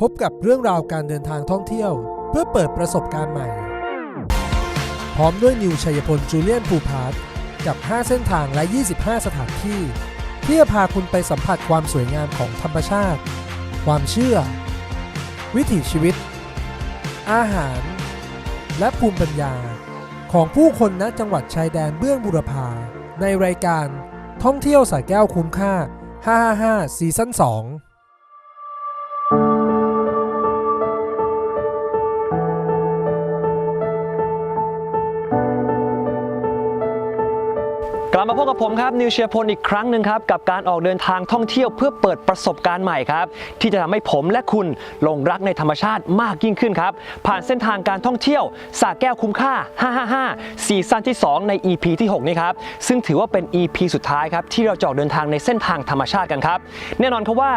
พบกับเรื่องราวการเดินทางท่องเที่ยว เพื่อเปิดประสบการณ์ใหม่ พร้อมด้วยนิวชัยพลจูเลียนภูพาร์ทกับ 5 เส้นทางและ 25 สถานที่ ที่จะพาคุณไปสัมผัสความสวยงามของธรรมชาติ ความเชื่อ วิถีชีวิต อาหาร และภูมิปัญญา ของผู้คนณจังหวัดชายแดนเบื้องบุรพา ในรายการท่องเที่ยวสายแก้วคุ้มค่า 555 ซีซั่น 2 ลับมาพบกับผมครับนิวเชียพลอีกครั้งหนึ่งครับกับการออกเดินทางท่องเที่ยวเพื่อเปิดประสบการณ์ใหม่ครับ ที่จะทำให้ผมและคุณหลงรักในธรรมชาติมากยิ่งขึ้นครับ ผ่านเส้นทางการท่องเที่ยวสระแก้วคุ้มค่า 555ซีซั่นที่ 2 ใน EP ที่ 6 นี้ครับ ซึ่งถือว่าเป็น EP สุดท้ายครับที่เราจะออกเดินทางในเส้นทางธรรมชาติกันครับ แน่นอนครับว่า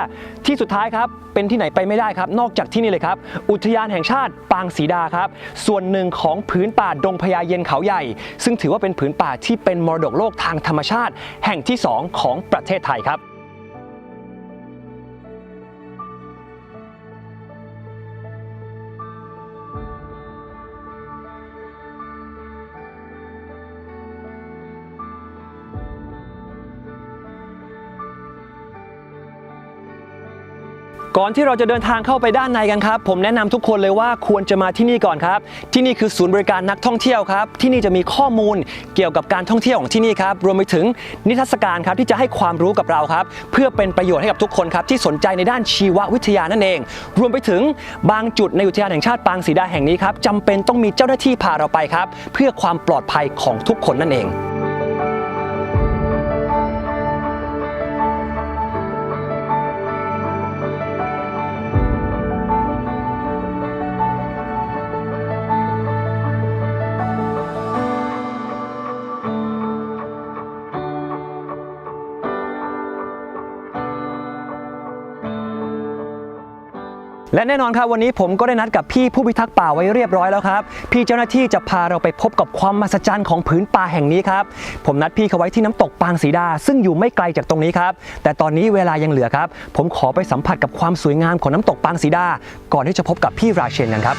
ที่สุดท้ายครับเป็นที่ไหนไปไม่ได้ครับ นอกจากที่นี่เลยครับ อุทยานแห่งชาติปางศรีดาครับ ส่วนหนึ่งของผืนป่าดงพญาเย็นเขาใหญ่ ซึ่งถือว่าเป็นผืนป่าที่เป็นมรดกโลกทางธรรมชาติ แห่งที่ 2 ของประเทศไทยครับ ก่อนที่เราจะเดินทางเข้าไปด้านในกันครับ ผมแนะนำทุกคนเลยว่าควรจะมาที่นี่ก่อนครับ ที่นี่คือศูนย์บริการนักท่องเที่ยวครับ ที่นี่จะมีข้อมูลเกี่ยวกับการท่องเที่ยวของที่นี่ครับ รวมไปถึงนิทรรศการครับที่จะให้ความรู้กับเราครับ เพื่อเป็นประโยชน์ให้กับทุกคนครับที่สนใจในด้านชีววิทยานั่นเอง รวมไปถึงบางจุดในอุทยานแห่งชาติปางศรีดาแห่งนี้ครับจำเป็นต้องมีเจ้าหน้าที่พาเราไปครับ เพื่อความปลอดภัยของทุกคนนั่นเอง และแน่นอนครับวันนี้ผมก็ได้นัดกับพี่ผู้พิทักษ์ป่าไว้เรียบร้อยแล้วครับ พี่เจ้าหน้าที่จะพาเราไปพบกับความมหัศจรรย์ของผืนป่าแห่งนี้ครับผมนัดพี่เขาไว้ที่น้ำตกปางสีดา ซึ่งอยู่ไม่ไกลจากตรงนี้ครับแต่ตอนนี้เวลายังเหลือครับ ผมขอไปสัมผัสกับความสวยงามของน้ำตกปางสีดา ก่อนที่จะพบกับพี่ราเชนกันครับ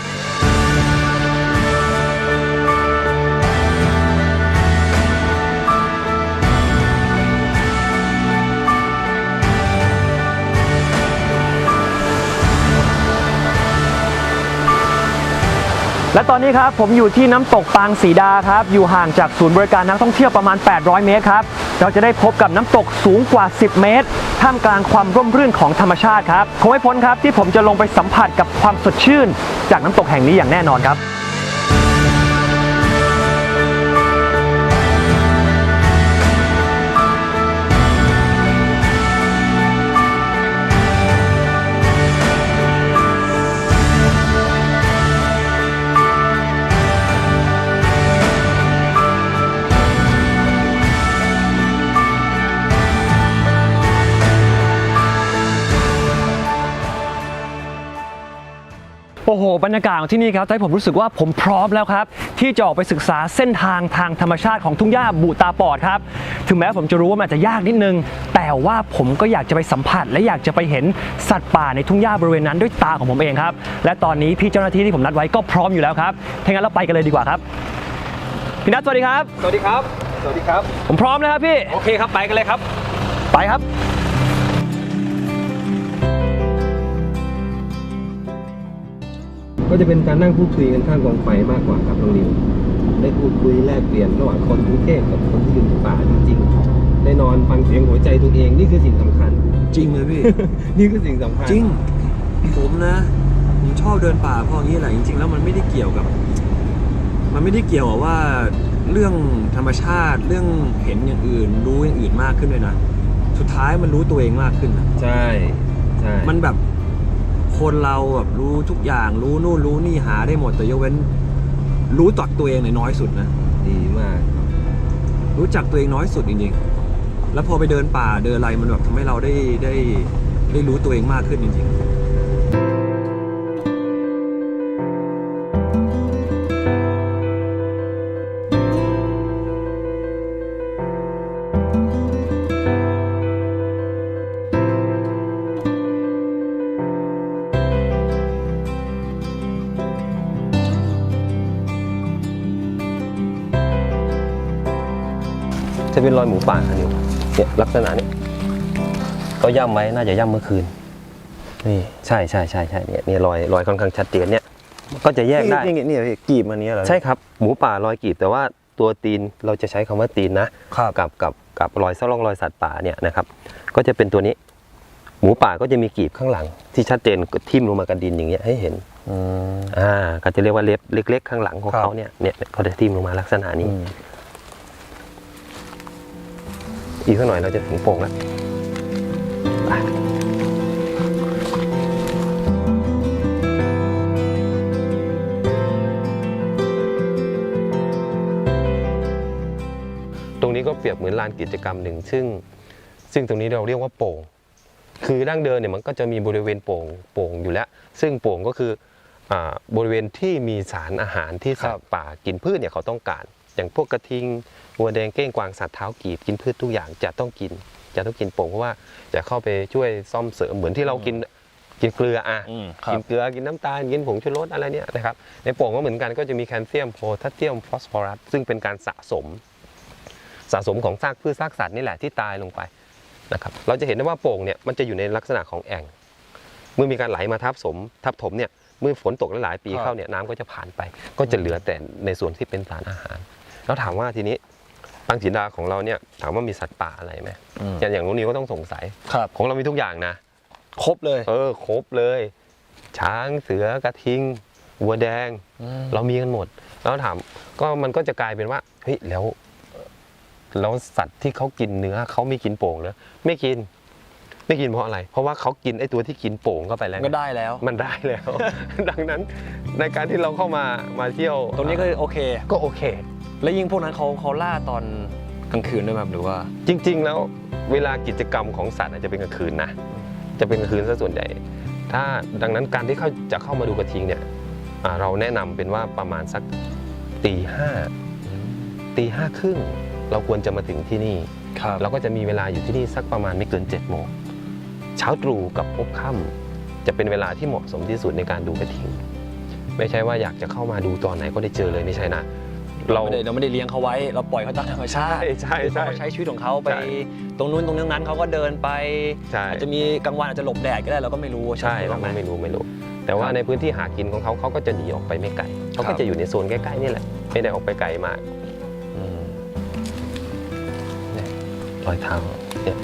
และตอนนี้ครับผมอยู่ที่น้ำตกปางสีดาครับอยู่ห่างจากศูนย์บริการนักท่องเที่ยวประมาณ 800 เมตรครับเราจะได้พบกับน้ำตกสูงกว่า 10 เมตร ท่ามกลางความร่มรื่นของธรรมชาติครับคงไม่พ้นครับที่ผมจะลงไปสัมผัสกับความสดชื่น จากน้ำตกแห่งนี้อย่างแน่นอนครับ โอ้โห บรรยากาศของที่นี่ครับทำให้ผมรู้สึกว่าผมพร้อมแล้วครับ ที่จะออกไปศึกษาเส้นทางทางธรรมชาติของทุ่งหญ้าบูตาปอดครับ ถึงแม้ผมจะรู้ว่ามันอาจจะยากนิดนึง แต่ว่าผมก็อยากจะไปสัมผัส และอยากจะไปเห็นสัตว์ป่าในทุ่งหญ้าบริเวณนั้นด้วยตาของผมเองครับ และตอนนี้พี่เจ้าหน้าที่ที่ผมนัดไว้ก็พร้อมอยู่แล้วครับถ้างั้นเราไปกันเลยดีกว่าครับ พี่นัทสวัสดีครับ สวัสดีครับ สวัสดีครับ ผมพร้อมแล้วครับพี่ โอเคครับ ไปกันเลยครับ ไปครับ ก็จะเป็นการนั่งพูดคุยกันข้างกองไฟมากกว่าครับน้องนิวได้พูดคุยแลกเปลี่ยนระหว่างคนกรุงเทพกับคนที่อยู่ในป่าจริงๆได้นอนฟังเสียงหัวใจตัวเองนี่คือสิ่งสำคัญ จริงเลยพี่ นี่คือสิ่งสำคัญจริง ผมนะผมชอบเดินป่าเพราะอย่างนี้แหละจริงๆ แล้วมันไม่ได้เกี่ยวกับ มันไม่ได้เกี่ยวกับว่าเรื่องธรรมชาติเรื่องเห็นอย่างอื่น รู้อย่างอื่นมากขึ้นเลยนะ สุดท้ายมันรู้ตัวเองมากขึ้นนะใช่ใช่มันแบบ คนเราแบบรู้ทุกอย่างรู้นู่นรู้นี่หาได้หมดแต่ยกเว้น รู้จักตัวเองเนี่ยน้อยสุดนะดีมาก รู้จักตัวเองน้อยสุดจริงๆแล้วพอไปเดินป่าเดินอะไรมันแบบทำให้เราได้ได้ได้รู้ตัวเองมากขึ้นจริงๆ อยหมูป่าอันนี้เนี่ยลักษณะเนี้ก็ย่ำไว้น่าจะย่ำเมื่อคืนนี่ใช่ใช่ใช่ใช่เนี่ยเนี่ยรอยรอยค่อนข้างชัดเจนเนี่ย ก็จะแยกได้นี่นี่นี่พี่กีบมันเนี้ยเหรอใช่ครับหมูป่ารอยกีบแต่ว่าตัวตีนเราจะใช้คำว่าตีนนะครับกับกับกับรอยซ่องรอยสัตว์ป่าเนี่ยนะครับก็จะเป็นตัวนี้ หมูป่าก็จะมีกีบข้างหลัง ที่ชัดเจนทิ่มลงมากับดินอย่างเงี้ยให้เห็นอืมอ่าก็จะเรียกว่าเล็บเล็ก ๆ ข้างหลังของครับเขาเนี่ยเนี่ยเขาจะทิ่มลงมาลักษณะนี้ อืมอีกสักหน่อยเราจะถึงโป่งแล้วไปตรงนี้ก็เปรียบเหมือนลานกิจกรรมหนึ่ง ซึ่ง ซึ่งตรงนี้เราเรียกว่าโป่ง คือดั้งเดิมเนี่ยมันก็จะมีบริเวณโป่งโป่งอยู่แล้ว ซึ่งโป่งก็คืออ่าบริเวณที่มีสารอาหารที่สัตว์ป่ากินพืชเนี่ยเขาต้องการ อย่างพวกกระทิงวัวแดงเก้งกวางสัตว์เท้ากีบกินพืชทุกอย่างจะต้องกิน จะต้องกินโป่งเพราะว่าจะเข้าไปช่วยซ่อมเสริมเหมือนที่เรากินกินเกลืออะอืมครักิบนเกลือกินน้ำตาลกินผงชูรสอะไรเนี่ยนะครับในโป่งก็เหมือนกันก็จะมีแคลเซียมโพแทสเซียมฟอสฟอรัสซึ่งเป็นการสะสม สะสมของซากพืชซากสัตว์นี่แหละที่ตายลงไปนะครับเราจะเห็นได้ว่าโป่งเนี่ยมันจะอยู่ในลักษณะของแอ่งเมื่อมีการไหลมาทับสมทับถมเนี่ยเมื่อฝนตกหลายๆปีครับเข้าเนี่ยน้ำก็จะผ่านไป ก็จะเหลือแต่ในส่วนที่เป็นสารอาหาร แล้วถามว่าทีนี้ปังสีดาของเราเนี่ยถามว่ามีสัตว์ป่าอะไรไหมอืมอย่างอย่างนู้นนี้ก็ต้องสงสัยครับของเรามีทุกอย่างนะ ครบเลย เออ ครบเลย ช้างเสือกระทิงวัวแดง เรามีกันหมด แล้วถามก็มันก็จะกลายเป็นว่าเฮ้ยแล้วแล้วสัตว์ที่เขากินเนื้อเขาไม่กินโป่งเหรอไม่กิน ไม่กินเพราะอะไร เพราะว่าเขากินไอ้ตัวที่กินโป่งเข้าไปแล้วก็ได้แล้ว มันได้แล้ว ดังนั้นในการที่เราเข้ามามาเที่ยว ตรงนี้ก็โอเค ก็โอเค แล้วยิ่งพวกนั้นเขาเขาล่าตอนกลางคืนด้วยไหมครับหรือว่า จริง ๆ แล้วเวลากิจกรรมของสัตว์อาจจะเป็นกลางคืนนะ จะเป็นกลางคืนซะส่วนใหญ่ ถ้าดังนั้นการที่เขาจะเข้ามาดูกระทิงเนี่ยอ่าเราแนะนำเป็นว่าประมาณสักตีห้าตีห้าครึ่งเราควรจะมาถึงที่นี่ ครับเราก็จะมีเวลาอยู่ที่นี่สักประมาณไม่เกิน7จ็ดโมงเช้าตรู่กับพบค่ำจะเป็นเวลาที่เหมาะสมที่สุดในการดูกระทิง ไม่ใช่ว่าอยากจะเข้ามาดูตอนไหนก็ได้เจอเลยไม่ใช่นะ เราเราไม่ได้เราไม่ได้เลี้ยงเขาไว้ เราปล่อยเขาตามธรรมชาใช่ติใช่คือใช่เขาใช้ชีวิตของเขาไปใช่ตรงนู้นตรงนี้นั้นเขาก็เดินไปใช่อาจจะมีกลางวันอาจจะหลบแดดก็ได้เราก็ไม่รู้ใช่ไหเรามก็ไม่รู้ไม่รู้ แต่ว่าครับในพื้นที่หากินของเขาเขาก็จะหนีออกไปไม่ไกลเขาครัก็บจะอยู่ในโซนใกล้ๆนี่แหละไม่ได้ออกไปไกลมากอืมรอยเท้าเนี่ย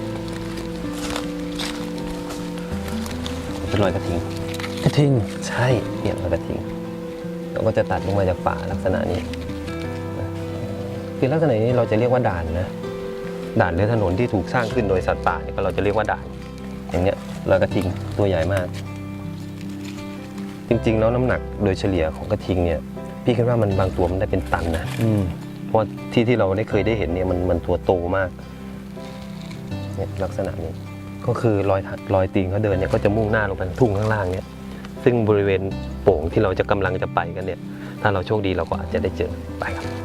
เป็นรอยกระทิงกระทิงใช่เนี่ยรอยกระทิงเราก็จะตัดลงมาจากป่าลักษณะนี้ คือลักษณะนี้เราจะเรียกว่าด่านนะด่านหรือถนนที่ถูกสร้างขึ้นโดยสัตว์ป่าเนี่ยก็เราจะเรียกว่าด่าน อย่างเนี้ยรอยกระทิงตัวใหญ่มาก จริงๆแล้วน้ำหนักโดยเฉลี่ยของกระทิงเนี่ย พี่คิดว่ามันบางตัวมันได้เป็นตันนะอืมเพราะที่ที่เราได้เคยได้เห็นเนี่ยมันมันตัวโตมากเนี่ยลักษณะนี้ก็คือรอยรอยตีนเขาเดินเนี่ยก็จะมุ่งหน้าลงไปทุ่งข้างล่างเนี่ย ซึ่งบริเวณโป่งที่เราจะกำลังจะไปกันเนี่ย ถ้าเราโชคดีเราก็อาจจะได้เจอไปครับ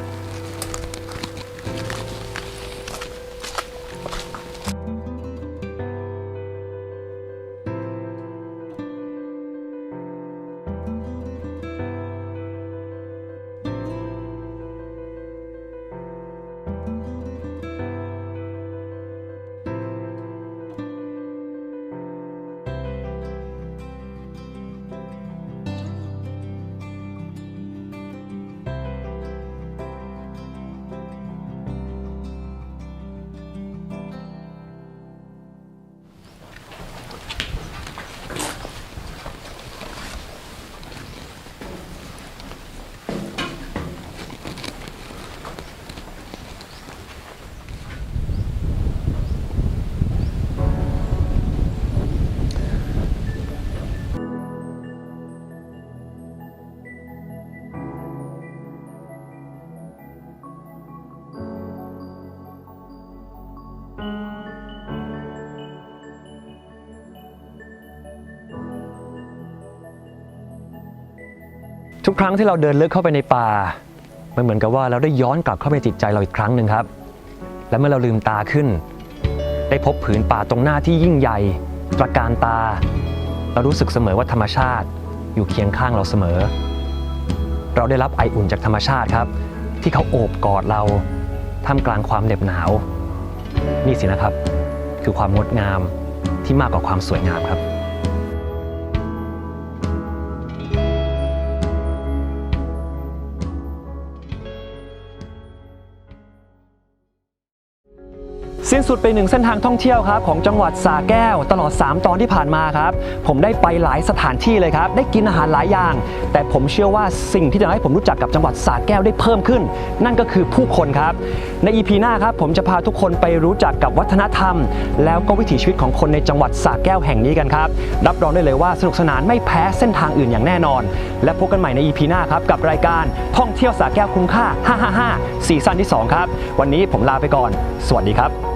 ทุกครั้งที่เราเดินลึกเข้าไปในป่า มันเหมือนกับว่าเราได้ย้อนกลับเข้าไปจิตใจเราอีกครั้งหนึ่งครับ และเมื่อเราลืมตาขึ้น ได้พบผืนป่าตรงหน้าที่ยิ่งใหญ่ตระการตา เรารู้สึกเสมอว่าธรรมชาติอยู่เคียงข้างเราเสมอ เราได้รับไออุ่นจากธรรมชาติครับ ที่เขาโอบกอดเราท่ามกลางความเหน็บหนาว นี่สินะครับ คือความงดงามที่มากกว่าความสวยงามครับ สิ้นสุดไปหนึ่งเส้นทางท่องเที่ยวครับของจังหวัดสระแก้ว ตลอด 3 ตอนที่ผ่านมาครับ ผมได้ไปหลายสถานที่เลยครับ ได้กินอาหารหลายอย่าง แต่ผมเชื่อว่าสิ่งที่จะทำให้ผมรู้จักกับจังหวัดสระแก้วได้เพิ่มขึ้น นั่นก็คือผู้คนครับ ใน EP หน้าครับผมจะพาทุกคนไปรู้จักกับวัฒนธรรม แล้วก็วิถีชีวิตของคนในจังหวัดสระแก้วแห่งนี้กันครับรับรองได้เลยว่าสนุกสนานไม่แพ้เส้นทางอื่นอย่างแน่นอน และพบกันใหม่ใน EP หน้าครับกับรายการท่องเที่ยวสระแก้วคุ้มค่า 555ซีซั่นที่ 2 ครับ วันนี้ผมลาไปก่อน สวัสดีครับ